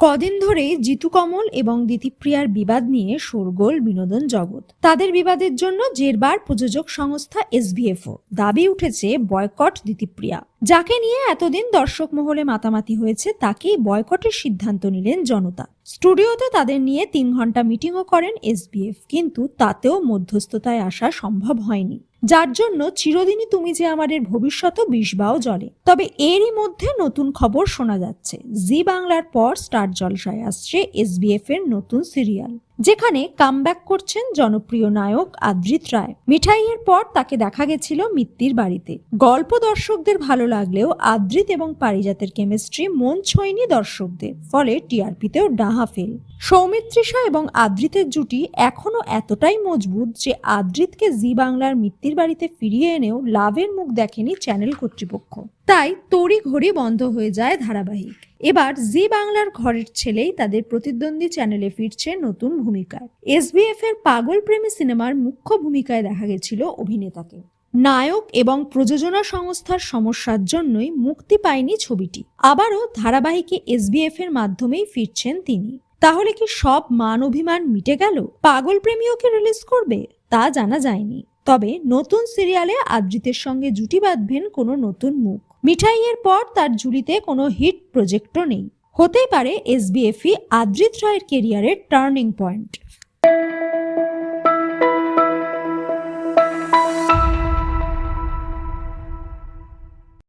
কদিন ধরেই জিতু কমল এবং দিতিপ্রিয়ার বিবাদ নিয়ে শোরগোল বিনোদন জগৎ। তাদের বিবাদের জন্য জেরবার প্রযোজক সংস্থা এসবিএফও দাবি উঠেছে বয়কট দিতিপ্রিয়া। যাকে নিয়ে এতদিন দর্শক মহলে মাতামাতি হয়েছে, তাকেই বয়কটের সিদ্ধান্ত নিলেন জনতা। স্টুডিওতে তাদের নিয়ে তিন ঘণ্টা মিটিংও করেন এসবিএফ, কিন্তু তাতেও মধ্যস্থতায় আসা সম্ভব হয়নি। যার জন্য চিরদিনই তুমি যে আমাদের ভবিষ্যৎ বিষবাও জলে। তবে এরই মধ্যে নতুন খবর শোনা যাচ্ছে। জি বাংলার পর স্টার জলসায় আসছে এসবিএফ এর নতুন সিরিয়াল। যেখানে কামব্যাক করছেন জনপ্রিয় নায়ক আদ্রিত রায়। মিঠাইয়ের পর তাকে দেখা গেছিল মিত্তির বাড়িতে। গল্প দর্শকদের ভালো লাগলেও আদ্রিত এবং পারিজাতের কেমিস্ট্রি মন ছোঁয়নি দর্শকদের, ফলে টিআরপিতেও ডাহা ফেল। সৌমিত্রিষা এবং আদ্রিতের জুটি এখনও এতটাই মজবুত যে আদ্রিতকে জি বাংলার মিত্তির বাড়িতে ফিরিয়ে এনেও লাভের মুখ দেখেনি চ্যানেল কর্তৃপক্ষ। তাই তড়ি ঘড়ি বন্ধ হয়ে যায় ধারাবাহিক। এবার জি বাংলার ঘরের ছেলেই তাদের প্রতিদ্বন্দ্বী চ্যানেলে ফিরছে নতুন ভূমিকায় এসবিএফ এর পাগল প্রেমী সিনেমার মুখ্য ভূমিকায় দেখা গেছিল অভিনেতাকে। নায়ক এবং প্রযোজনা সংস্থার সমস্যার জন্যই মুক্তি পায়নি ছবিটি। আবারও ধারাবাহিকে এসবিএফ এর মাধ্যমেই ফিরছেন তিনি। তাহলে কি সব মান অভিমান মিটে গেল? পাগল প্রেমীও কি রিলিজ করবে? তা জানা যায়নি। তবে নতুন সিরিয়ালে আদ্রিতের সঙ্গে জুটি বাঁধবেন কোনো নতুন মুখ। মিঠাইয়ের পর তার জুড়িতে কোনো হিট প্রজেক্টও নেই। হতেই পারে এসবিএফই আদ্রিত রায়ের কেরিয়ারের টার্নিং পয়েন্ট